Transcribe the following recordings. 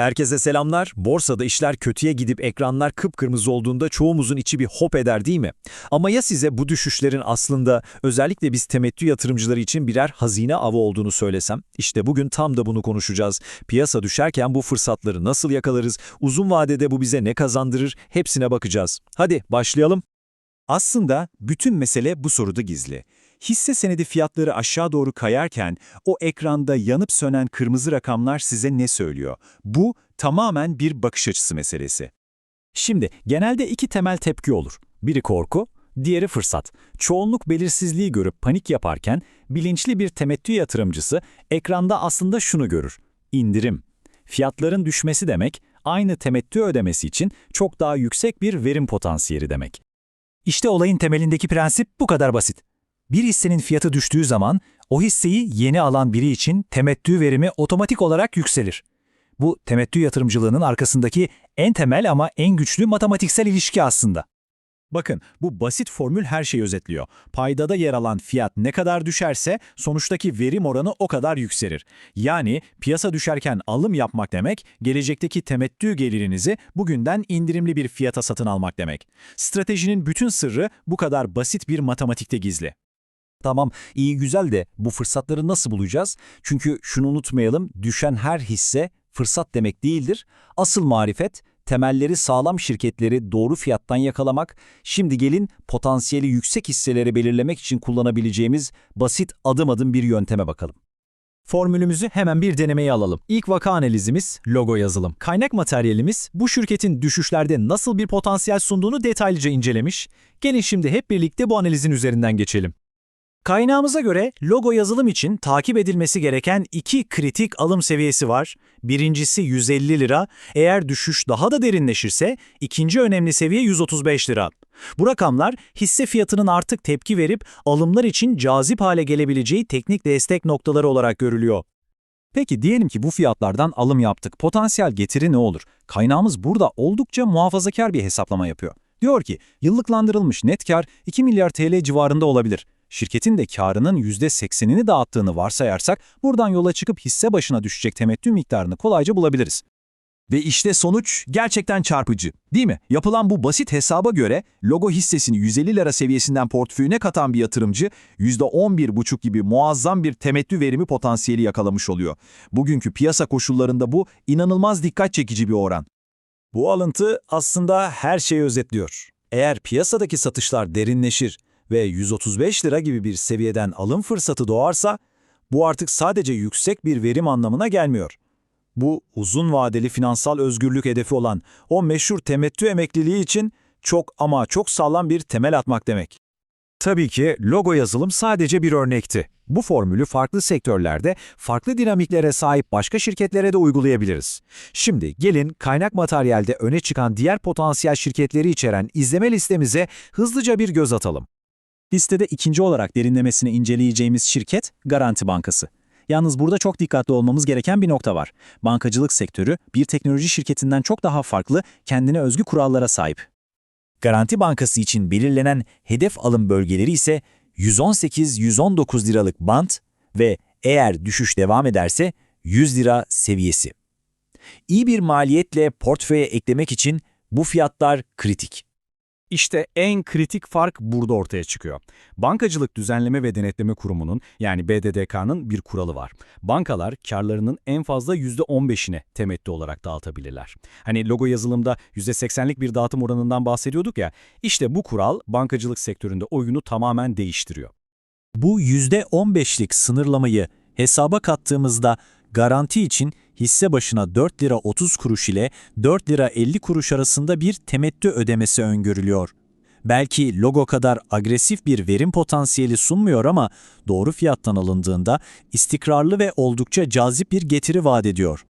Herkese selamlar. Borsada işler kötüye gidip ekranlar kıpkırmızı olduğunda çoğumuzun içi bir hop eder değil mi? Ama ya size bu düşüşlerin aslında özellikle biz temettü yatırımcıları için birer hazine avı olduğunu söylesem? İşte bugün tam da bunu konuşacağız. Piyasa düşerken bu fırsatları nasıl yakalarız? Uzun vadede bu bize ne kazandırır? Hepsine bakacağız. Hadi başlayalım. Aslında bütün mesele bu soruda gizli. Hisse senedi fiyatları aşağı doğru kayarken o ekranda yanıp sönen kırmızı rakamlar size ne söylüyor? Bu tamamen bir bakış açısı meselesi. Şimdi genelde iki temel tepki olur. Biri korku, diğeri fırsat. Çoğunluk belirsizliği görüp panik yaparken bilinçli bir temettü yatırımcısı ekranda aslında şunu görür. İndirim. Fiyatların düşmesi demek aynı temettü ödemesi için çok daha yüksek bir verim potansiyeli demek. İşte olayın temelindeki prensip bu kadar basit. Bir hissenin fiyatı düştüğü zaman o hisseyi yeni alan biri için temettü verimi otomatik olarak yükselir. Bu temettü yatırımcılığının arkasındaki en temel ama en güçlü matematiksel ilişki aslında. Bakın bu basit formül her şeyi özetliyor. Paydada yer alan fiyat ne kadar düşerse sonuçtaki verim oranı o kadar yükselir. Yani piyasa düşerken alım yapmak demek, gelecekteki temettü gelirinizi bugünden indirimli bir fiyata satın almak demek. Stratejinin bütün sırrı bu kadar basit bir matematikte gizli. Tamam, iyi güzel de bu fırsatları nasıl bulacağız? Çünkü şunu unutmayalım, düşen her hisse fırsat demek değildir. Asıl marifet, temelleri sağlam şirketleri doğru fiyattan yakalamak. Şimdi gelin potansiyeli yüksek hisseleri belirlemek için kullanabileceğimiz basit adım adım bir yönteme bakalım. Formülümüzü hemen bir denemeye alalım. İlk vaka analizimiz logo yazılım. Kaynak materyalimiz bu şirketin düşüşlerde nasıl bir potansiyel sunduğunu detaylıca incelemiş. Gelin şimdi hep birlikte bu analizin üzerinden geçelim. Kaynağımıza göre logo yazılım için takip edilmesi gereken iki kritik alım seviyesi var. Birincisi 150 lira, eğer düşüş daha da derinleşirse ikinci önemli seviye 135 lira. Bu rakamlar hisse fiyatının artık tepki verip alımlar için cazip hale gelebileceği teknik destek noktaları olarak görülüyor. Peki diyelim ki bu fiyatlardan alım yaptık. Potansiyel getiri ne olur? Kaynağımız burada oldukça muhafazakar bir hesaplama yapıyor. Diyor ki yıllıklandırılmış net kar 2 milyar TL civarında olabilir. Şirketin de karının %80'ini dağıttığını varsayarsak buradan yola çıkıp hisse başına düşecek temettü miktarını kolayca bulabiliriz. Ve işte sonuç gerçekten çarpıcı. Değil mi? Yapılan bu basit hesaba göre logo hissesini 150 lira seviyesinden portföyüne katan bir yatırımcı %11,5 gibi muazzam bir temettü verimi potansiyeli yakalamış oluyor. Bugünkü piyasa koşullarında bu inanılmaz dikkat çekici bir oran. Bu alıntı aslında her şeyi özetliyor. Eğer piyasadaki satışlar derinleşir ve 135 lira gibi bir seviyeden alım fırsatı doğarsa, bu artık sadece yüksek bir verim anlamına gelmiyor. Bu uzun vadeli finansal özgürlük hedefi olan o meşhur temettü emekliliği için çok ama çok sağlam bir temel atmak demek. Tabii ki logo yazılım sadece bir örnekti. Bu formülü farklı sektörlerde, farklı dinamiklere sahip başka şirketlere de uygulayabiliriz. Şimdi gelin kaynak materyalde öne çıkan diğer potansiyel şirketleri içeren izleme listemize hızlıca bir göz atalım. Listede ikinci olarak derinlemesine inceleyeceğimiz şirket Garanti Bankası. Yalnız burada çok dikkatli olmamız gereken bir nokta var. Bankacılık sektörü bir teknoloji şirketinden çok daha farklı, kendine özgü kurallara sahip. Garanti Bankası için belirlenen hedef alım bölgeleri ise 118-119 liralık bant ve eğer düşüş devam ederse 100 lira seviyesi. İyi bir maliyetle portföye eklemek için bu fiyatlar kritik. İşte en kritik fark burada ortaya çıkıyor. Bankacılık Düzenleme ve Denetleme Kurumu'nun yani BDDK'nın bir kuralı var. Bankalar karlarının en fazla %15'ine temettü olarak dağıtabilirler. Hani logo yazılımda %80'lik bir dağıtım oranından bahsediyorduk ya, işte bu kural bankacılık sektöründe oyunu tamamen değiştiriyor. Bu %15'lik sınırlamayı hesaba kattığımızda garanti için hisse başına 4 lira 30 kuruş ile 4 lira 50 kuruş arasında bir temettü ödemesi öngörülüyor. Belki logo kadar agresif bir verim potansiyeli sunmuyor ama doğru fiyattan alındığında istikrarlı ve oldukça cazip bir getiri vaat ediyor.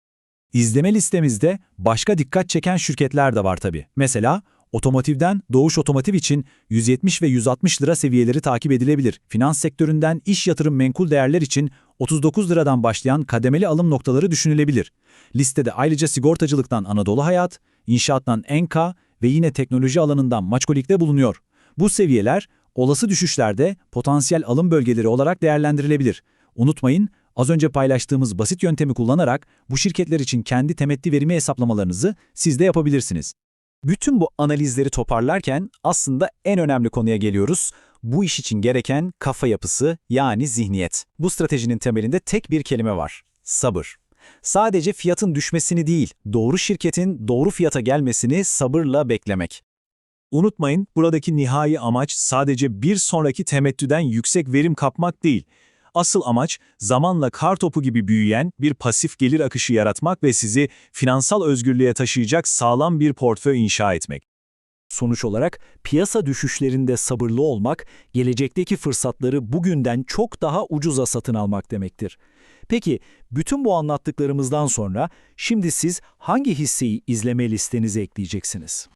İzleme listemizde başka dikkat çeken şirketler de var tabii. Mesela Otomotivden Doğuş Otomotiv için 170 ve 160 lira seviyeleri takip edilebilir. Finans sektöründen iş yatırım menkul değerler için 39 liradan başlayan kademeli alım noktaları düşünülebilir. Listede ayrıca sigortacılıktan Anadolu Hayat, inşaattan Enka ve yine teknoloji alanından Maçkolik'te bulunuyor. Bu seviyeler olası düşüşlerde potansiyel alım bölgeleri olarak değerlendirilebilir. Unutmayın, Az önce paylaştığımız basit yöntemi kullanarak bu şirketler için kendi temettü verimi hesaplamalarınızı siz de yapabilirsiniz. Bütün bu analizleri toparlarken aslında en önemli konuya geliyoruz. Bu iş için gereken kafa yapısı yani zihniyet. Bu stratejinin temelinde tek bir kelime var. Sabır. Sadece fiyatın düşmesini değil, doğru şirketin doğru fiyata gelmesini sabırla beklemek. Unutmayın, buradaki nihai amaç sadece bir sonraki temettüden yüksek verim kapmak değil. Asıl amaç zamanla kar topu gibi büyüyen bir pasif gelir akışı yaratmak ve sizi finansal özgürlüğe taşıyacak sağlam bir portföy inşa etmek. Sonuç olarak piyasa düşüşlerinde sabırlı olmak, gelecekteki fırsatları bugünden çok daha ucuza satın almak demektir. Peki, bütün bu anlattıklarımızdan sonra şimdi siz hangi hisseyi izleme listenize ekleyeceksiniz?